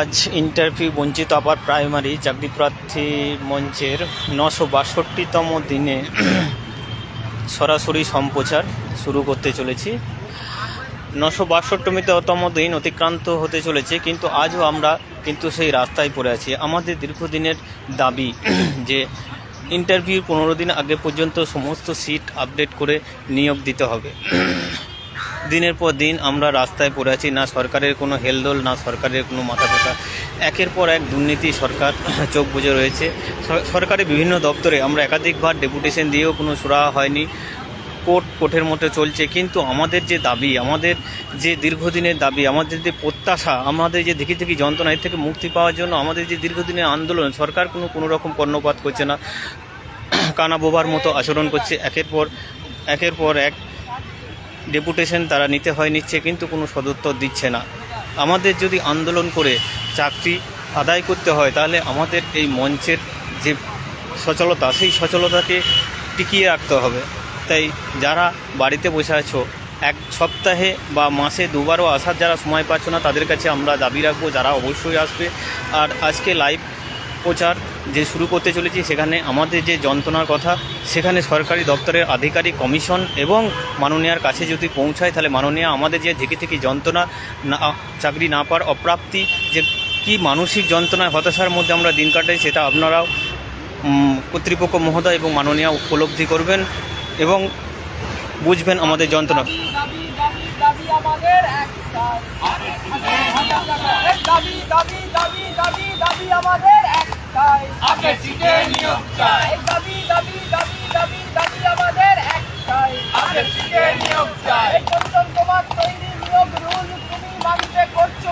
আজ ইন্টারভিউ বঞ্চিত upper primary চাকরি প্রার্থী মঞ্চের নশো বাষট্টিতম দিনে সরাসরি সম্প্রচার শুরু করতে চলেছি। নশো বাষট্টিতম দিন অতিক্রান্ত হতে চলেছে, কিন্তু আজও আমরা কিন্তু সেই রাস্তায় পড়ে আছি। আমাদের দীর্ঘদিনের দাবি যে ইন্টারভিউ পনেরো দিন আগে পর্যন্ত সমস্ত সিট আপডেট করে নিয়োগ দিতে হবে। দিনের পর দিন আমরা রাস্তায় পড়ে আছি, না সরকারের কোনো হেলদোল, না সরকারের কোনো মাথা ব্যথা একের পর এক দুর্নীতি সরকার চোখ বুজে রয়েছে। সর- সরকারের বিভিন্ন দপ্তরে আমরা একাধিকবার ডেপুটেশন দিয়েও কোনো সুরাহা হয়নি। কোর্ট, কোর্টের মতো চলছে। কিন্তু আমাদের যে দাবি, আমাদের যে দীর্ঘদিনের দাবি, আমাদের যে প্রত্যাশা, আমাদের যে দেখি দেখি যন্ত্রণা, এর থেকে মুক্তি পাওয়ার জন্য আমাদের যে দীর্ঘদিনের আন্দোলন, সরকার কোনো কোনো রকম কর্ণপাত করছে না। কানা বোবার মতো আচরণ করছে। একের পর একের পর এক ডেপুটেশন তারা নিতে হয়, নিচ্ছে, কিন্তু কোনো সদুত্তর দিচ্ছে না। আমাদের যদি আন্দোলন করে চাকরি আদায় করতে হয়, তাহলে আমাদের এই মঞ্চের যে সচলতা, সেই সচলতাকে টিকিয়ে রাখতে হবে। তাই যারা বাড়িতে বসে আছো, এক সপ্তাহে বা মাসে দুবারও আসার যারা সময় পাচ্ছ না, তাদের কাছে আমরা দাবি রাখব, যারা অবশ্যই আসবে। আর আজকে লাইভ প্রচার যে শুরু করতে চলেছি সেখানে আমাদের যে যন্ত্রণার কথা, সেখানে সরকারি দপ্তরের আধিকারিক কমিশন এবং মাননীয়ার কাছে যদি পৌঁছায়, তাহলে মাননীয়া আমাদের যে থেকে থেকে যন্ত্রণা না, চাকরি না পাওয়ার অপ্রাপ্তি, যে কি মানসিক যন্ত্রণায়, হতাশার মধ্যে আমরা দিন কাটাই, সেটা আপনারাও কর্তৃপক্ষ মহোদয় এবং মাননীয়া উপলব্ধি করবেন এবং বুঝবেন আমাদের যন্ত্রণা। দাবি দাবি দাবি দাবি আমাদের নিয়োগ চাই। দাবি দাবি দাবি দাবি দাবি আমাদের একটাই আপনার নিয়োগ চাই? তোমার তৈরি নিয়োগ রুল তুমি মানতে করছ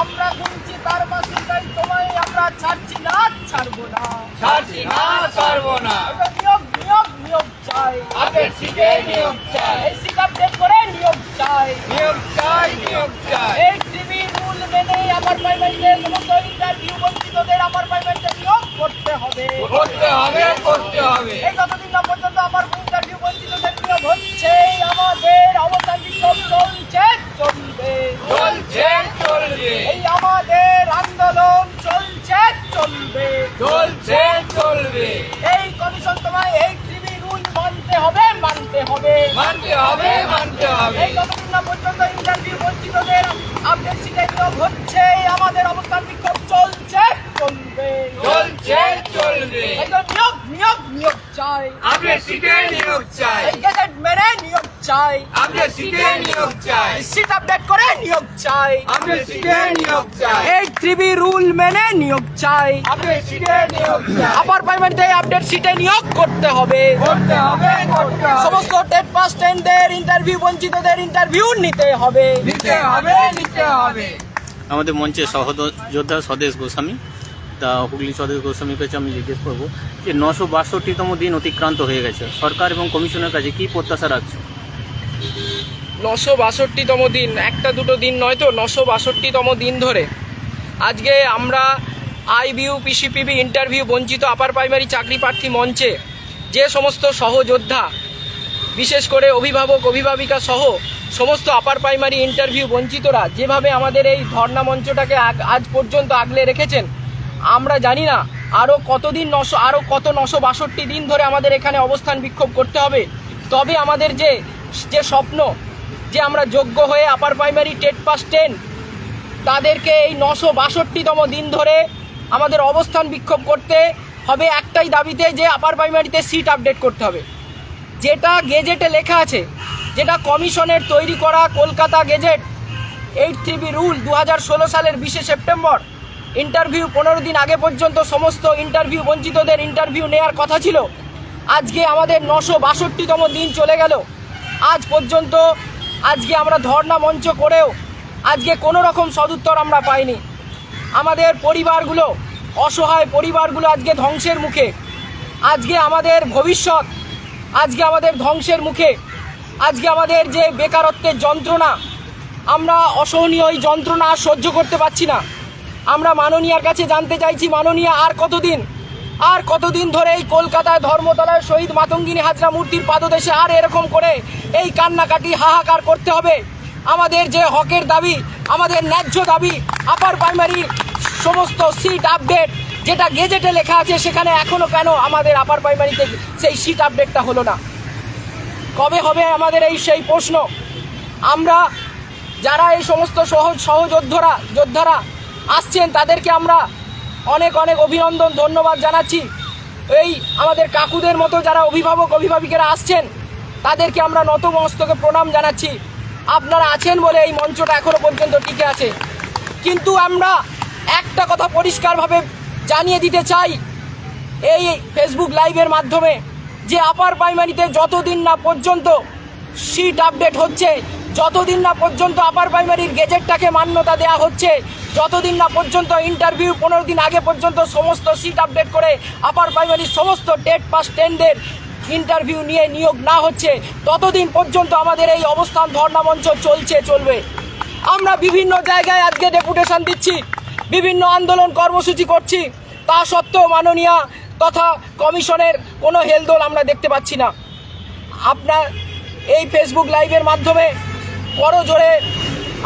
আমরা গুনছি তার মাসে তোমায় আমরা ছাড়ছি না, ছাড়বো না। নিয়োগ নিয়োগ নিয়োগ চাই? আপনার নিয়োগ চাই সিট আপডেট করে নিয়োগ চাই। নিয়োগ চাই নিয়োগ চাই এই টিভি রুল মেনে আমার প্রাইভেটে সমস্ত ইন্টারভিউ বঞ্চিতদের আমার প্রাইভেটে নিয়োগ করতে হবে করতে হবে করতে হবে এই যতদিন না পর্যন্ত আমার ইন্টারভিউ বঞ্চিতদের নিয়োগ হচ্ছে আমাদের অবস্থান বিক্ষোভ চলছে চলবে চলছে চলবে এই আমাদের আন্দোলন চলছে চলবে চলছে চলবে এই কমিশন তোমায় এই টিভি রুল মানতে হবে মানতে হবে মানতে হবে মানতে হবে এই যতদিন না পর্যন্ত ইন্টারভিউ বঞ্চিতদের আপডেট সিটে নিয়োগ হচ্ছে আমাদের অবস্থান বিক্ষোভ চলছে চলবে চলছে চলবে এই তো নিয়োগ নিয়োগ নিয়োগ চাই আপনার সিটে নিয়োগ চাই এই গেজেট মেরে নিয়োগ চাই। আপনার সিটে নিয়োগ চাই। সিট আপডেট করে নিয়োগ চাই। আপনার সিটে নিয়োগ চাই। এই ত্রিবি রুল মেনে নিয়োগ চাই। আপনার সিটে নিয়োগ চাই। আপার প্রাইমারিতে আপডেট সিটে নিয়োগ করতে হবে। করতে হবে করতে হবে। সমস্ত টেট পাস টেনদের ইন্টারভিউ বঞ্চিতদের ইন্টারভিউ নিতে হবে। নিতে হবে নিতে হবে। আমাদের মঞ্চে সহযোদ্ধা স্বদেশ গোস্বামী তা হুগলি স্বদেশ গোস্বামীর কাছে আমি জিজ্ঞেস করব যে নশো বাষট্টিতম দিন অতিক্রান্ত হয়ে গেছে। সরকার এবং কমিশনের কাছে কি প্রত্যাশা রাখছো? নশো বাষট্টিতম দিন। একটা দুটো দিন নয় তো, নশো বাষট্টিতম দিন ধরে। আজকে আমরা আইবিউ, পিসিপিবি ইন্টারভিউ বঞ্চিত আপার প্রাইমারি চাকরি প্রার্থী মঞ্চে যে সমস্ত সহযোদ্ধা, বিশেষ করে অভিভাবক, অভিভাবিকা সহ সমস্ত আপার প্রাইমারি ইন্টারভিউ বঞ্চিতরা যেভাবে আমাদের এই ধর্ণা মঞ্চটাকে আজ পর্যন্ত আগলে রেখেছেন, আমরা জানি না আরও কতদিন নশো আরও কত নশো বাষট্টি দিন ধরে আমাদের এখানে অবস্থান বিক্ষোভ করতে হবে। তবে আমাদের যে যে স্বপ্ন যে আমরা যোগ্য হয়ে আপার প্রাইমারি টেট পাস টেন, তাদেরকে এই নশো বাষট্টিতম দিন ধরে আমাদের অবস্থান বিক্ষোভ করতে হবে একটাই দাবিতে যে আপার প্রাইমারিতে সিট আপডেট করতে হবে। যেটা গেজেটে লেখা আছে, যেটা কমিশনের তৈরি করা Kolkata gazette eight three B rule দু হাজার ষোলো সালের বিশে সেপ্টেম্বর। ইন্টারভিউ পনেরো দিন আগে পর্যন্ত সমস্ত ইন্টারভিউ বঞ্চিতদের ইন্টারভিউ নেওয়ার কথা ছিল। আজকে আমাদের নশো বাষট্টিতম দিন চলে গেল। আজ পর্যন্ত আজকে আমরা ধর্ণা মঞ্চ করেও আজকে কোনো রকম সদুত্তর আমরা পাইনি। আমাদের পরিবারগুলো, অসহায় পরিবারগুলো আজকে ধ্বংসের মুখে। আজকে আমাদের ভবিষ্যৎ আজকে আমাদের ধ্বংসের মুখে। আজকে আমাদের যে বেকারত্বের যন্ত্রণা, আমরা অসহনীয় এই যন্ত্রণা সহ্য করতে পারছি না। আমরা মাননীয়ার কাছে জানতে চাইছি, মাননীয়া আর কতদিন আর কতদিন ধরে এই কলকাতায় ধর্মতলায় শহীদ মাতঙ্গিনী হাজরা মূর্তির পাদদেশে আর এরকম করে এই কান্নাকাটি হাহাকার করতে হবে? আমাদের যে হকের দাবি, আমাদের ন্যায্য দাবি আপার প্রাইমারির সমস্ত সিট আপডেট যেটা গেজেটে লেখা আছে সেখানে এখনও কেন আমাদের আপার প্রাইমারিতে সেই সিট আপডেটটা হলো না? কবে হবে আমাদের এই সেই প্রশ্ন? আমরা যারা এই সমস্ত সহজ সহযোদ্ধারা, যোদ্ধারা আসছেন, তাদেরকে আমরা অনেক অনেক অভিনন্দন, ধন্যবাদ জানাচ্ছি। এই আমাদের কাকুদের মতো যারা অভিভাবক, অভিভাবিকেরা আসছেন, তাদেরকে আমরা নতমস্তকে প্রণাম জানাচ্ছি। আপনারা আছেন বলে এই মঞ্চটা এখনও পর্যন্ত টিকে আছে। কিন্তু আমরা একটা কথা পরিষ্কারভাবে জানিয়ে দিতে চাই এই ফেসবুক লাইভের মাধ্যমে, যে আপার প্রাইমারিতে যতদিন না পর্যন্ত সিট আপডেট হচ্ছে, যতদিন না পর্যন্ত আপার প্রাইমারির গেজেটটাকে মান্যতা দেওয়া হচ্ছে যতদিন না পর্যন্ত ইন্টারভিউ পনেরো দিন আগে পর্যন্ত সমস্ত সিট আপডেট করে আপার প্রাইমারির সমস্ত টেট পাস টেনদের ইন্টারভিউ নিয়ে নিয়োগ না হচ্ছে, ততদিন পর্যন্ত আমাদের এই অবস্থান ধর্ণা মঞ্চ চলছে, চলবে। আমরা বিভিন্ন জায়গায় আজকে ডেপুটেশন দিচ্ছি, বিভিন্ন আন্দোলন কর্মসূচি করছি, তা সত্ত্বেও মাননীয় তথা কমিশনের কোনো হেলদোল আমরা দেখতে পাচ্ছি না। আপনার এই ফেসবুক লাইভের মাধ্যমে বড় জোরে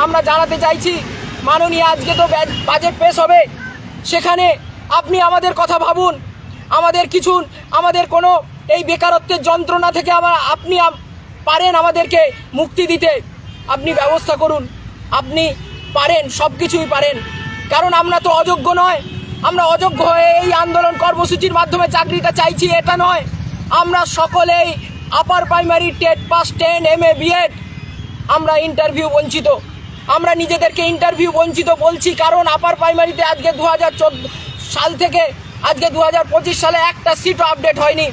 আমরা জানাতে চাইছি মাননীয়, আজকে তো বাজেট পেশ হবে। সেখানে আপনি আমাদের কথা ভাবুন। আমাদের কিছু আমাদের কোনো এই বেকারত্বের যন্ত্রণা থেকে আবার আপনি পারেন আমাদেরকে মুক্তি দিতে। আপনি ব্যবস্থা করুন। আপনি পারেন সব কিছুই পারেন। কারণ আমরা তো অযোগ্য নয়। আমরা অযোগ্য হয়ে এই আন্দোলন কর্মসূচির মাধ্যমে চাকরিটা চাইছি, এটা নয়। আমরা সকলেই আপার প্রাইমারি টেট পাস, টেন এম এ বিএড আমরা ইন্টারভিউ বঞ্চিত। আমরা নিজেদেরকে ইন্টারভিউ বঞ্চিত বলছি, কারণ আপার প্রাইমারিতে আজকে দু হাজার চোদ্দ সাল থেকে আজকে দু হাজার পঁচিশ সালে একটা সিটও আপডেট হয়নি।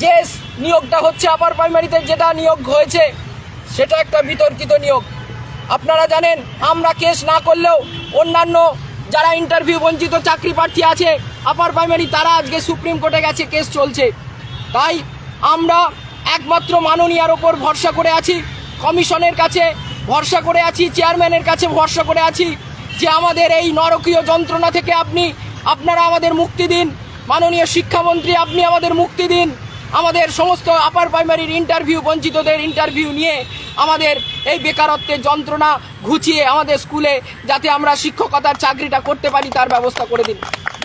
যে নিয়োগটা হচ্ছে আপার প্রাইমারিতে যেটা নিয়োগ হয়েছে, সেটা একটা বিতর্কিত নিয়োগ। আপনারা জানেন, আমরা কেস না করলেও অন্যান্য যারা ইন্টারভিউ বঞ্চিত চাকরি প্রার্থী আছে আপার প্রাইমারি তারা আজকে সুপ্রিম কোর্টে গেছে কেস চলছে। তাই আমরা একমাত্র মাননীয়ার ওপর ভরসা করে আছি। কমিশনের কাছে ভরসা করে আছি চেয়ারম্যানের কাছে ভরসা করে আছি যে আমাদের এই নরকীয় যন্ত্রণা থেকে আপনি, আপনারা আমাদের মুক্তি দিন। মাননীয় শিক্ষামন্ত্রী, আপনি আমাদের মুক্তি দিন। আমাদের সমস্ত আপার প্রাইমারির ইন্টারভিউ বঞ্চিতদের ইন্টারভিউ নিয়ে আমাদের এই বেকারত্বের যন্ত্রণা ঘুচিয়ে আমাদের স্কুলে যাতে আমরা শিক্ষকতার চাকরিটা করতে পারি, তার ব্যবস্থা করে দিন।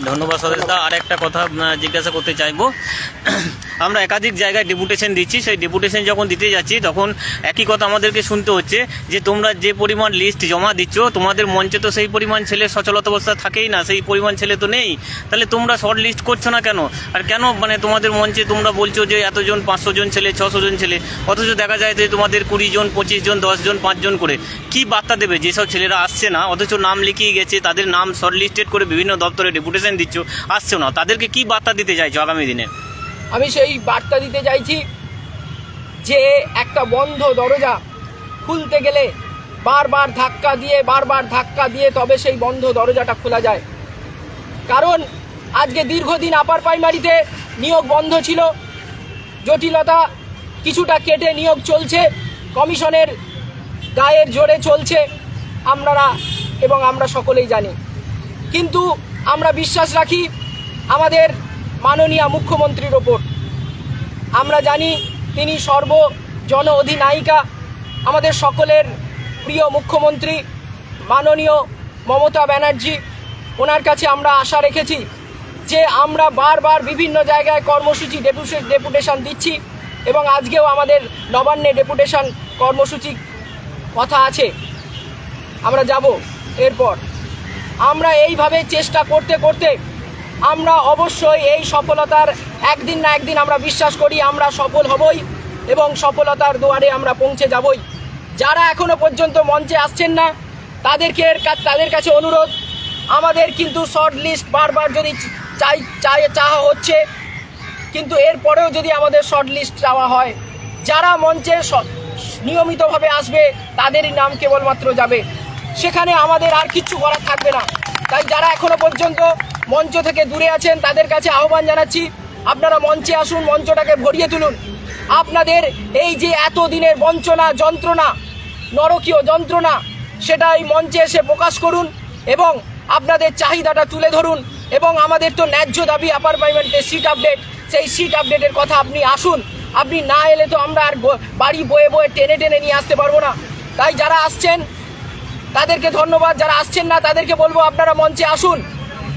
ধন্যবাদ সদস্যদা আর একটা কথা জিজ্ঞাসা করতে চাইব। আমরা একাধিক জায়গায় ডেপুটেশন দিচ্ছি। সেই ডেপুটেশন যখন দিতে যাচ্ছি, তখন একই কথা আমাদেরকে শুনতে হচ্ছে যে, তোমরা যে পরিমাণ লিস্ট জমা দিচ্ছ, তোমাদের মঞ্চে তো সেই পরিমাণ ছেলে সচলতা অবস্থা থাকেই না, সেই পরিমাণ ছেলে তো নেই। তাহলে তোমরা শর্ট লিস্ট করছ না কেন? আর কেন মানে তোমাদের মঞ্চে তোমরা বলছো যে, এতজন, পাঁচশো জন ছেলে, ছশো জন ছেলে? অথচ দেখা যায় যে, তোমাদের কুড়ি জন, পঁচিশ জন, দশ জন পাঁচজন করে। কি বার্তা দেবে, যেসব ছেলেরা আসছে না, অথচ নাম লিখিয়ে গেছে, তাদের নাম শর্ট লিস্টেড করে বিভিন্ন দপ্তরে ডেপুটেশন দিচ্ছ, আসছে না। তাদেরকে কি বার্তা দিতে চাইছো আগামী দিনে? আমি সেই বার্তা দিতে চাইছি যে, একটা বন্ধ দরজা খুলতে গেলে বারবার ধাক্কা দিয়ে, বারবার ধাক্কা দিয়ে তবে সেই বন্ধ দরজাটা খোলা যায়। কারণ আজকে দীর্ঘদিন আপার প্রাইমারিতে নিয়োগ বন্ধ ছিল, জটিলতা কিছুটা কেটে নিয়োগ চলছে, কমিশনের গায়ের জোরে চলছে আপনারা এবং আমরা সকলেই জানি। কিন্তু আমরা বিশ্বাস রাখি আমাদের মাননীয় মুখ্যমন্ত্রীর ওপর। আমরা জানি তিনি সর্ব জন অধিনায়িকা, আমাদের সকলের প্রিয় মুখ্যমন্ত্রী, মাননীয় মমতা ব্যানার্জি, ওনার কাছে আমরা আশা রেখেছি যে আমরা বারবার বিভিন্ন জায়গায় কর্মসূচি ডেপুটে ডেপুটেশন দিচ্ছি এবং আজকেও আমাদের নবান্নে ডেপুটেশন কর্মসূচি কথা আছে। আমরা যাব এরপর। আমরা এইভাবে চেষ্টা করতে করতে আমরা অবশ্যই এই সফলতার একদিন না একদিন আমরা বিশ্বাস করি আমরা সফল হবই এবং সফলতার দুয়ারে আমরা পৌঁছে যাবই। যারা এখনও পর্যন্ত মঞ্চে আসছেন না, তাদেরকে তাদের কাছে অনুরোধ, আমাদের কিন্তু শর্ট লিস্ট বারবার যদি চাই চাই চাওয়া হচ্ছে, কিন্তু এরপরেও যদি আমাদের শর্ট লিস্ট চাওয়া হয়, যারা মঞ্চে নিয়মিতভাবে আসবে, তাদেরই নাম কেবলমাত্র যাবে। সেখানে আমাদের আর কিচ্ছু করার থাকবে না। তাই যারা এখনও পর্যন্ত মঞ্চ থেকে দূরে আছেন, তাদের কাছে আহ্বান জানাচ্ছি, আপনারা মঞ্চে আসুন, মঞ্চটাকে ভরিয়ে তুলুন। আপনাদের এই যে এত দিনের বঞ্চনা, যন্ত্রণা, নরকীয় যন্ত্রণা, সেটা এই মঞ্চে এসে প্রকাশ করুন এবং আপনাদের চাহিদাটা তুলে ধরুন এবং আমাদের তো ন্যায্য দাবি প্রাইমারিতে সিট আপডেট সেই সিট আপডেটের কথা আপনি আসুন। আপনি না এলে তো আমরা আর ব- বাড়ি বয়ে বয়ে টেনে টেনে নিয়ে আসতে পারব না। তাই যারা আসছেন তাদেরকে ধন্যবাদ। যারা আসছেন না তাদেরকে বলব আপনারা মঞ্চে আসুন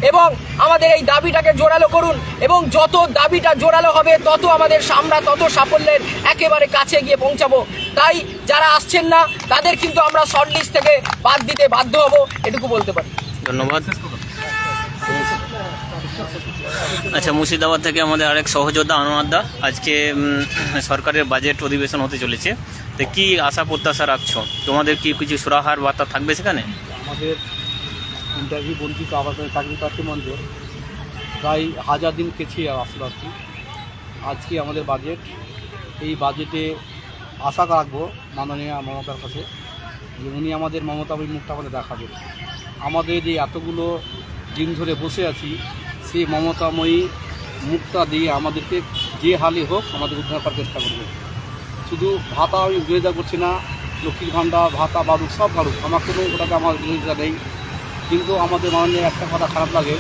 এবং আমাদের এই দাবিটাকে জোরালো করুন এবং যত দাবিটা জোরালো হবে তত আমাদের আমরা তত সাফল্যের একেবারে কাছে গিয়ে পৌঁছাবো। তাই যারা আসছেন না তাদের কিন্তু আমরা শর্ট লিস্ট থেকে বাদ দিতে বাধ্য হব এটুকু বলতে পারি। ধন্যবাদ। আচ্ছা মুর্শিদাবাদ থেকে আমাদের আরেক সহযোদ্ধা আনোয়ারদা আজকে সরকারের বাজেট অধিবেশন হতে চলেছে। তো কি আশা, প্রত্যাশা রাখছো? তোমাদের কি কিছু সুরাহার বার্তা থাকবে সেখানে? আমাদের ইন্টারভিউ বঞ্চিত আবাস চাকরি প্রার্থী মঞ্চ প্রায় হাজার দিন পেছিয়ে আসতে পারছি আজকে আমাদের বাজেট এই বাজেটে আশা রাখব মাননীয় মমতার কাছে যে উনি আমাদের মমতাময়ী মুখটা আমাদের দেখাবেন। আমাদের যে এতগুলো দিন ধরে বসে আছি সেই মমতাময়ী মুক্তা দিয়ে আমাদেরকে যে হালে হোক আমাদের উদ্ধার করার চেষ্টা করবে। শুধু ভাতা আমি বিরোধিতা করছি না, লক্ষ্মীর ভাণ্ডার, ভাতা, বাড়ুক, সব বাড়ুক, আমার কোনো ওটাকে আমার বিরোধিতা নেই। কিন্তু আমাদের মাননীয় একটা কথা খারাপ লাগে,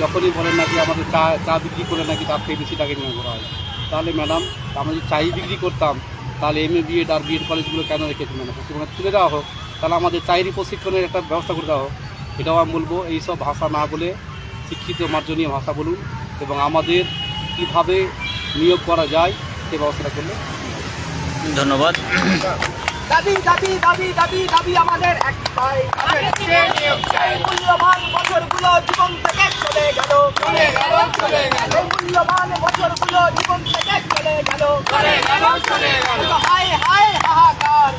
যখনই বলেন নাকি আমাদের চা চা বিক্রি করে নাকি তার থেকে বেশি টাকা নিয়ে করা হয়। তাহলে ম্যাডাম, আমরা যদি চাই বিক্রি করতাম, তাহলে এম এ বিএড আর বিএড কলেজগুলো কেন রেখেছি ম্যাডাম? পশ্চিমবঙ্গে তুলে দেওয়া হোক, তাহলে আমাদের চাইরি প্রশিক্ষণের একটা ব্যবস্থা করে দেওয়া হোক। এটাও আমি বলব এইসব ভাষা না বলে শিক্ষিত মার্জনীয় ভাষা বলুন এবং আমাদের কীভাবে নিয়োগ করা যায় সে ব্যবস্থাটা করলে। ধন্যবাদ। দাবি দাবি দাবি দাবি দাবি আমাদের মূল্যবান বছরগুলো জীবন থেকে চলে গেল। চলে গেল চলে গেল। মূল্যবান বছরগুলো জীবন থেকে চলে গেল। চলে গেল চলে গেল। হাহাকার।